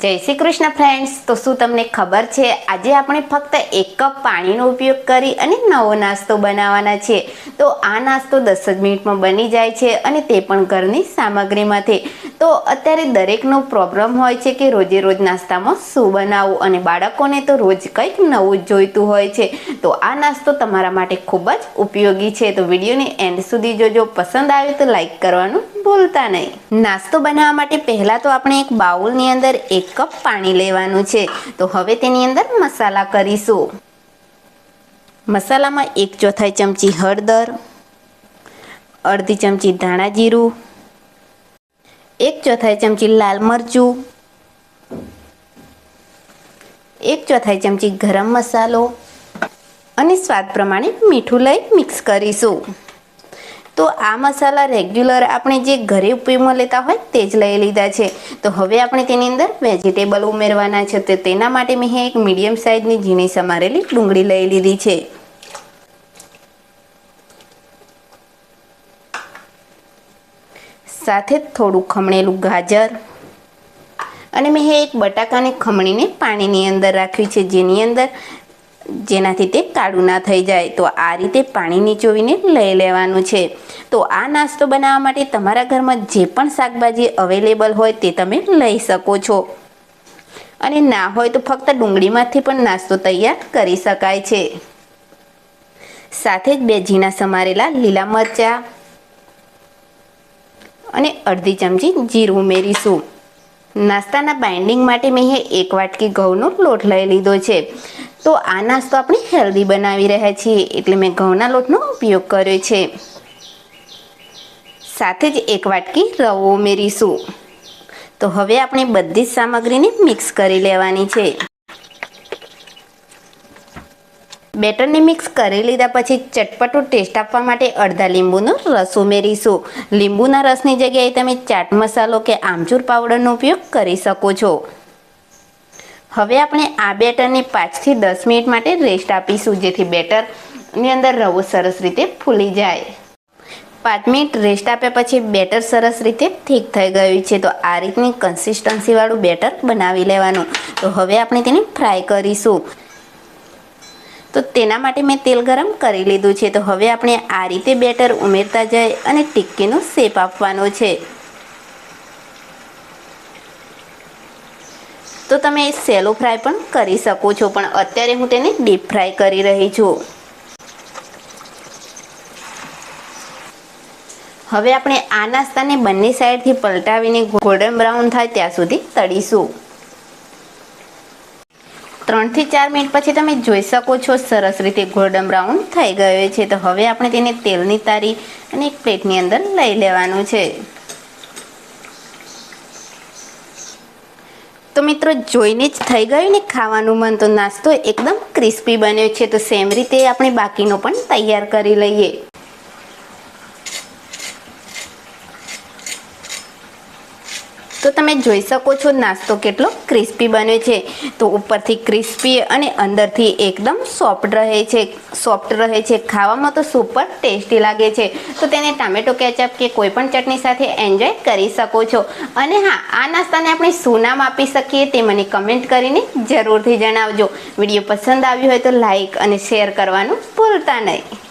જય શ્રી કૃષ્ણ ફ્રેન્ડ્સ તો શું તમને ખબર છે? આજે આપણે ફક્ત એક કપ પાણીનો ઉપયોગ કરી અને નવો નાસ્તો બનાવવાના છે. તો આ નાસ્તો દસ જ મિનિટમાં બની જાય છે અને તે પણ ઘરની સામગ્રીમાંથી. તો અત્યારે દરેકનો પ્રોબ્લેમ હોય છે કે રોજે રોજ નાસ્તામાં શું બનાવવું અને બાળકોને તો રોજ કંઈક નવું જ જોઈતું હોય છે. તો આ નાસ્તો તમારા માટે ખૂબ જ ઉપયોગી છે. તો વિડીયોને એન્ડ સુધી જોજો. પસંદ આવે તો લાઈક કરવાનું ભૂલતા નહીં. નાસ્તો બનાવવા માટે પહેલાં તો આપણે એક બાઉલની અંદર એક કપ પાણી લેવાનું છે. તો હવે તેની અંદર મસાલા કરીશું. મસાલામાં એક ચોથાઈ ચમચી હળદર, અડધી ચમચી ધાણા જીરું એક ચોથાઈ ચમચી લાલ મરચું, એક ચોથાઈ ચમચી ગરમ મસાલો અને સ્વાદ પ્રમાણે મીઠું લઈ મિક્સ કરીશું. તો આ મસાલા રેગ્યુલર આપણે જે ઘરે ઉપયોગમાં લેતા હોય તે જ લઈ લીધા છે. તો હવે આપણે તેની અંદર વેજીટેબલ ઉમેરવાના છે. તો તેના માટે મેં એક મીડિયમ સાઇઝની ઝીણી સમારેલી ડુંગળી લઈ લીધી છે. સાથે થોડું ખમણેલું ગાજર અને મેં એક બટાકાને ખમણીને પાણીની અંદર રાખ્યું છે. જેની અંદર જેનાથી તે કાળું ના થઈ જાય. તો આ રીતે પાણી નીચોવીને લઈ લેવાનું છે. તો આ નાસ્તો બનાવવા માટે તમારા ઘરમાં જે પણ શાકભાજી અવેલેબલ હોય તે તમે લઈ શકો છો. અને ના હોય તો ફક્ત ડુંગળીમાંથી પણ નાસ્તો તૈયાર કરી શકાય છે. સાથે જ બે ઝીણા સમારેલા લીલા મરચાં અને અડધી ચમચી જીરું ઉમેરીશું. નાસ્તાના બાઇન્ડિંગ માટે મેં એક વાટકી ઘઉંનો લોટ લઈ લીધો છે. તો આ નાસ્તો આપણે હેલ્ધી બનાવી રહ્યા છીએ એટલે મેં ઘઉંના લોટનો ઉપયોગ કર્યો છે. સાથે જ એક વાટકી રવો ઉમેરીશું. તો હવે આપણે બધી જ સામગ્રીને મિક્સ કરી લેવાની છે. બેટરને મિક્સ કરી લીધા પછી ચટપટો ટેસ્ટ આપવા માટે અડધા લીંબુનો રસ ઉમેરીશું. લીંબુના રસની જગ્યાએ તમે ચાટ મસાલો કે આમચૂર પાવડરનો ઉપયોગ કરી શકો છો. હવે આપણે આ બેટરને પાંચથી દસ મિનિટ માટે રેસ્ટ આપીશું, જેથી બેટરની અંદર રવો સરસ રીતે ફૂલી જાય. પાંચ મિનિટ રેસ્ટ આપ્યા પછી બેટર સરસ રીતે ઠીક થઈ ગયું છે, તો આ રીતની કન્સિસ્ટન્સીવાળું બેટર બનાવી લેવાનું. તો હવે આપણે તેને ફ્રાય કરીશું. તો તેના માટે મેં તેલ ગરમ કરી લીધું છે. તો હવે આપણે આ રીતે બેટર ઉમેરતા જાય અને ટિક્કીનો શેપ આપવાનો છે. તો તમે સેલો ફ્રાય પણ કરી શકો છો, પણ અત્યારે હું તેને ડીપ ફ્રાય કરી રહી છું. હવે આપણે આ નાસ્તાને બંને સાઈડથી પલટાવીને ગોલ્ડન બ્રાઉન થાય ત્યાં સુધી તળીશું. ત્રણથી ચાર મિનિટ પછી તમે જોઈ શકો છો, સરસ રીતે ગોલ્ડન બ્રાઉન થઈ ગયો છે. તો હવે આપણે તેને તેલની તારી અને એક પ્લેટની અંદર લઈ લેવાનું છે. તો મિત્રો, જોઈને જ થઈ ગયું ને ખાવાનું મન, તો નાસ્તો એકદમ ક્રિસ્પી બન્યો છે. તો સેમ રીતે આપણે બાકીનો પણ તૈયાર કરી લઈએ. તો તમે જોઈ શકો છો નાસ્તો કેટલો ક્રિસ્પી બને છે. તો ઉપરથી ક્રિસ્પી અને અંદરથી એકદમ સોફ્ટ રહે છે. સોફ્ટ રહે છે. ખાવામાં તો સુપર ટેસ્ટી લાગે છે. તો તેને ટામેટો કેચઅપ કે કોઈ પણ ચટણી સાથે એન્જોય કરી શકો છો. અને હા, આ નાસ્તાને આપણે શું નામ આપી શકીએ તે મને કમેન્ટ કરીને જરૂરથી જણાવજો. વીડિયો પસંદ આવ્યો હોય તો લાઈક અને શેર કરવાનું ભૂલતા નહીં.